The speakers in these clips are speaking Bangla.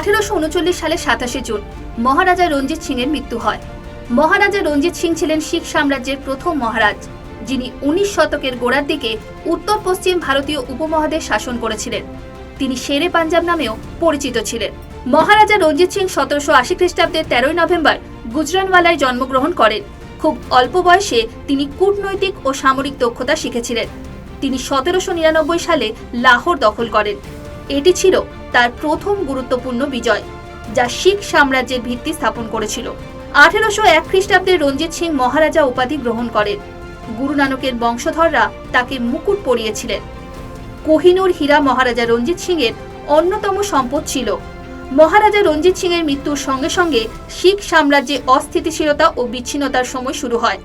আঠেরোশো উনচল্লিশ সালের সাতাশে জুন মহারাজা রঞ্জিত সিং এর মৃত্যু হয়। মহারাজা রঞ্জিত সিং ছিলেন শিখ সাম্রাজ্যের প্রথম মহারাজ, যিনি উনিশ শতকের গোড়ার দিকে উত্তর পশ্চিম ভারতীয় উপমহাদেশ শাসন করেছিলেন। তিনি শেরে পাঞ্জাব নামেও পরিচিত ছিলেন। মহারাজা রঞ্জিত সিং সতেরোশো আশি খ্রিস্টাব্দের তেরোই নভেম্বর গুজরানওয়ালায় জন্মগ্রহণ করেন। খুব অল্প বয়সে তিনি কূটনৈতিক ও সামরিক দক্ষতা শিখেছিলেন। তিনি সতেরোশো নিরানব্বই সালে লাহোর দখল করেন। এটি ছিল তার প্রথম গুরুত্বপূর্ণ বিজয়, যা শিখ সাম্রাজ্যের ভিত্তি স্থাপন করেছিল। আঠেরোশো এক খ্রিস্টাব্দে রঞ্জিত সিং মহারাজা উপাধি গ্রহণ করেন। গুরু নানকের বংশধররা তাকে মুকুট পরিয়েছিলেন। কোহিনুর হীরা মহারাজা রঞ্জিত সিং এর অন্যতম সম্পদ ছিল। মহারাজা রঞ্জিত সিং এর মৃত্যুর সঙ্গে সঙ্গে শিখ সাম্রাজ্যে অস্থিতিশীলতা ও বিচ্ছিন্নতার সময় শুরু হয়।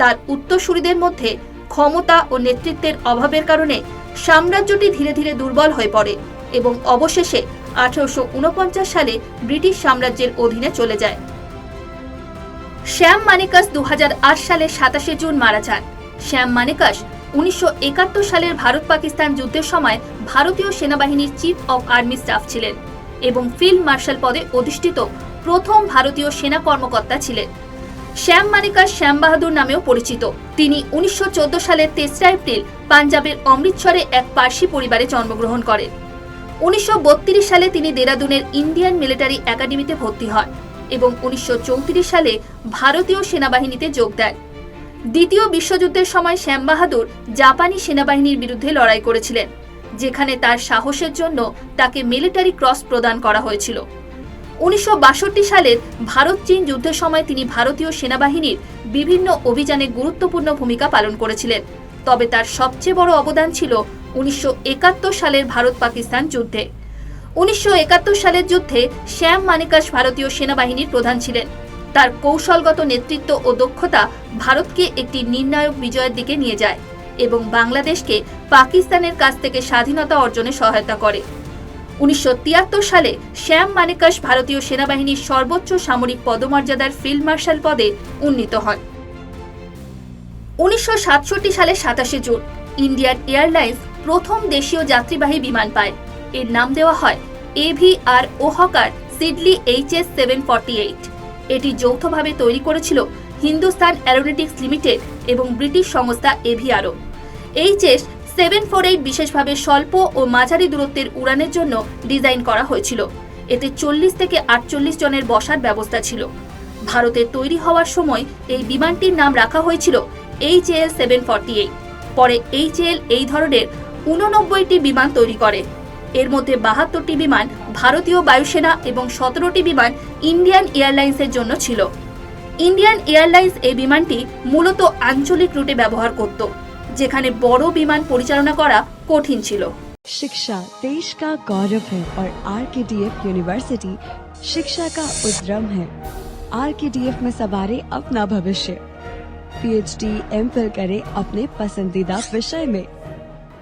তার উত্তরসূরিদের মধ্যে ক্ষমতা ও নেতৃত্বের অভাবের কারণে সাম্রাজ্যটি ধীরে ধীরে দুর্বল হয়ে পড়ে। এবং অবশেষে আঠারোশো উনপঞ্চাশ সালে ব্রিটিশ সাম্রাজ্যের অধীনে চলে যায়। শ্যাম মানিকাস দু সালে সাতাশে জুন মারা যান। শ্যাম মানিকাস উনিশশো সালের ভারত পাকিস্তান যুদ্ধের সময় ভারতীয় সেনাবাহিনীর চিফ অব আর্মি স্টাফ ছিলেন এবং ফিল্ড মার্শাল পদে অধিষ্ঠিত প্রথম ভারতীয় সেনা কর্মকর্তা ছিলেন। শ্যাম মানিকাস শ্যাম বাহাদুর নামেও পরিচিত। তিনি উনিশশো চোদ্দ সালের তেসরা এপ্রিল পাঞ্জাবের অমৃতসরে এক পার্সি পরিবারে জন্মগ্রহণ করেন। উনিশশো সালে তিনি দেরাদুনের ইন্ডিয়ান মিলিটারি একাডেমিতে ভর্তি হন এবং উনিশশো চৌত্রিশ সালে ভারতীয় সেনাবাহিনীতে যোগ দেন। দ্বিতীয় বিশ্বযুদ্ধের সময় শ্যাম বাহাদুর জাপানি সেনাবাহিনীর বিরুদ্ধে লড়াই করেছিলেন, যেখানে তার সাহসের জন্য তাকে মিলিটারি ক্রস প্রদান করা হয়েছিল। উনিশশো সালের ভারত চীন যুদ্ধের সময় তিনি ভারতীয় সেনাবাহিনীর বিভিন্ন অভিযানে গুরুত্বপূর্ণ ভূমিকা পালন করেছিলেন, তবে তার সবচেয়ে বড় অবদান ছিল উনিশশো একাত্তর সালের ভারত পাকিস্তান যুদ্ধে। উনিশশো একাত্তর সালের যুদ্ধে শ্যাম মানিকাস ভারতীয় সেনাবাহিনীর প্রধান ছিলেন। তার কৌশলগত নেতৃত্ব ও দক্ষতা ভারতকে একটি নির্ণায়ক বিজয়ের দিকে নিয়ে যায় এবং বাংলাদেশকে পাকিস্তানের কাছ থেকে স্বাধীনতা অর্জনে সহায়তা করে। উনিশশো তিয়াত্তর সালে শ্যাম মানিকাস ভারতীয় সেনাবাহিনীর সর্বোচ্চ সামরিক পদমর্যাদার ফিল্ড মার্শাল পদে উন্নীত হন উনিশশো সালের সাতাশে জুন, ইন্ডিয়ান এয়ারলাইন্স প্রথম দেশীয় যাত্রীবাহী বিমান পায়। এর নাম দেওয়া হয় AVR ওহকার Siddeley HS seven forty eight. এটি যৌথভাবে তৈরি করেছিল হিন্দুস্তান অ্যারোনটিক্স লিমিটেড এবং ব্রিটিশ সংস্থা Avro. HS seven four eight বিশেষভাবে স্বল্প ও মাঝারি দূরত্বের উড়ানের জন্য ডিজাইন করা হয়েছিল। এতে চল্লিশ থেকে আটচল্লিশ জনের বসার ব্যবস্থা ছিল। ভারতে তৈরি হওয়ার সময় এই বিমানটির নাম রাখা হয়েছিল H L seven forty eight. পরে এইচ এল এই ধরনের উননব্বইটি বিমান তৈরি করে এর মধ্যে বাহাত্তরটি বিমান ভারতীয় বায়ুসেনা এবং সতেরোটি বিমান ইন্ডিয়ান এয়ারলাইন্সের জন্য ছিল ইন্ডিয়ান এয়ারলাইন্স এই বিমানটি মূলত আঞ্চলিক রুটে ব্যবহার করত যেখানে বড় বিমান পরিচালনা করা কঠিন ছিল शिक्षा देश का गौरव है और are K D F university शिक्षा का उद्यम है आर के डी एफ में सवारे अपना भविष्य पीएचडी एम फिल करे अपने पसंदीदा विषय में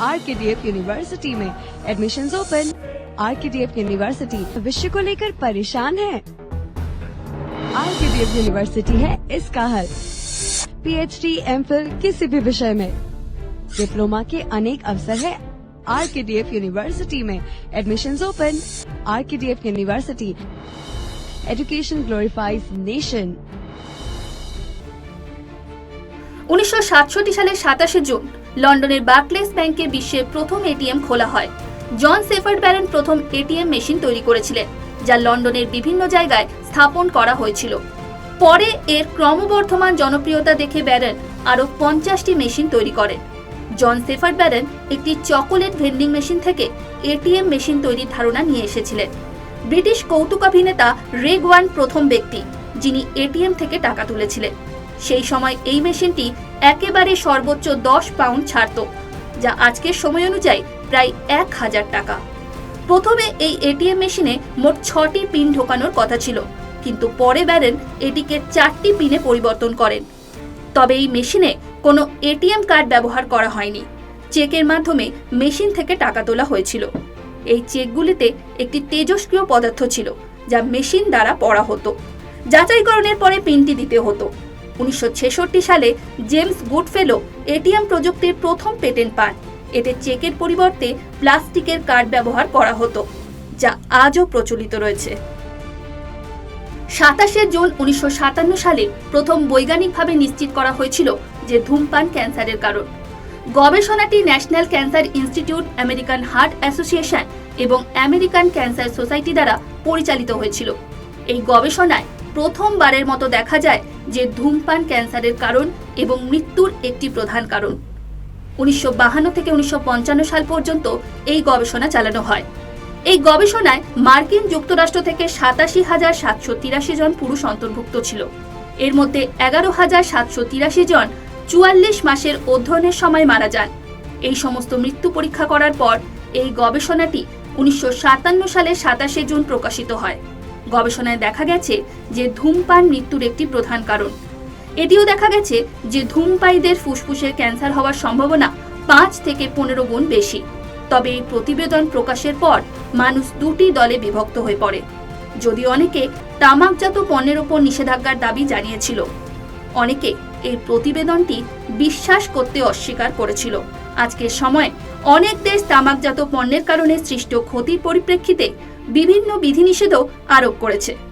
R K D F university में admission open R K D F university भविष्य को लेकर परेशान है R K D F university है इसका हल पीएचडी एमफिल किसी भी विषय में डिप्लोमा के अनेक अवसर है R K D F university में admission open R K D F university education glorifies nation উনিশশো সালের সাতাশে জুন লন্ডনের বার্কলেস ব্যাংকে বিশ্বের প্রথম এটিএম খোলা হয়। জন সেফার্ড ব্যারেন প্রথম এটিএম মেশিন তৈরি করেছিলেন, যা লন্ডনের বিভিন্ন জায়গায় স্থাপন করা হয়েছিল। পরে এর ক্রমবর্ধমান জনপ্রিয়তা দেখে ব্যারেন আরও পঞ্চাশটি মেশিন তৈরি করেন। জন সেফার্ড ব্যারেন একটি চকোলেট ভেন্ডিং মেশিন থেকে এটিএম মেশিন তৈরির ধারণা নিয়ে এসেছিলেন। ব্রিটিশ কৌতুকাভিনেতা রেগ ওয়ান প্রথম ব্যক্তি, যিনি এটিএম থেকে টাকা তুলেছিলেন। সেই সময় এই মেশিনটি একেবারে সর্বোচ্চ দশ পাউন্ড ছাড়ত, যা আজকের সময় অনুযায়ী প্রায় এক হাজার টাকা। প্রথমে এই এটিএম মেশিনে মোট ছটি পিন ঢোকানোর কথা ছিল, কিন্তু পরে ব্যারেন এটিকে চারটি পিনে পরিবর্তন করেন। তবে এই মেশিনে কোনো এটিএম কার্ড ব্যবহার করা হয়নি। চেকের মাধ্যমে মেশিন থেকে টাকা তোলা হয়েছিল। এই চেকগুলিতে একটি তেজস্ক্রিয় পদার্থ ছিল, যা মেশিন দ্বারা পড়া হতো। যাচাইকরণের পরে পিনটি দিতে হতো। উনিশশো ছেষট্টি সালে জেমস গুডফেলো এটিএম প্রযুক্তির প্রথম পেটেন্ট পান। এতে চেকের পরিবর্তে প্লাস্টিকের কার্ড ব্যবহার করা হতো, যা আজও প্রচলিত রয়েছে। সাতাশে জুন উনিশশো সাতান্ন সালে প্রথম বৈজ্ঞানিকভাবে নিশ্চিত করা হয়েছিল যে ধূমপান ক্যান্সারের কারণ। গবেষণাটি national cancer institute, American heart association এবং আমেরিকান ক্যান্সার সোসাইটি দ্বারা পরিচালিত হয়েছিল। এই গবেষণায় প্রথমবারের মতো দেখা যায় যে ধূমপান ক্যান্সারের কারণ এবং মৃত্যুর একটি প্রধান কারণ। উনিশশো বাহান্ন থেকে উনিশশো পঞ্চান্ন সাল পর্যন্ত এই গবেষণা চালানো হয়। এই গবেষণায় মার্কিন যুক্তরাষ্ট্র থেকে সাতাশি হাজার সাতশো তিরাশি জন পুরুষ অন্তর্ভুক্ত ছিল। এর মধ্যে এগারো হাজার সাতশো তিরাশি জন চুয়াল্লিশ মাসের অধ্যয়নের সময় মারা যান। এই সমস্ত মৃত্যু পরীক্ষা করার পর এই গবেষণাটি উনিশশো সালের সাতাশে জুন প্রকাশিত হয়। গবেষণায় দেখা গেছে যে ধূমপান মৃত্যুর একটি প্রধান কারণ। এটিও দেখা গেছে যে ধূমপায়ীদের ফুসফুসের ক্যান্সার হওয়ার সম্ভাবনা পাঁচ থেকে পনেরো গুণ বেশি। তবে এই প্রতিবেদন প্রকাশের পর মানুষ দুটি দলে বিভক্ত হয়ে পড়ে। যদি অনেকে তামাকজাত পণ্যের ওপর নিষেধাজ্ঞার দাবি জানিয়েছিল। অনেকে এই প্রতিবেদনটি বিশ্বাস করতে অস্বীকার করেছিল। আজকের সময় অনেক দেশ তামাকজাত পণ্যের কারণে সৃষ্ট ক্ষতির পরিপ্রেক্ষিতে বিভিন্ন বিধিনিষেধও আরোপ করেছে।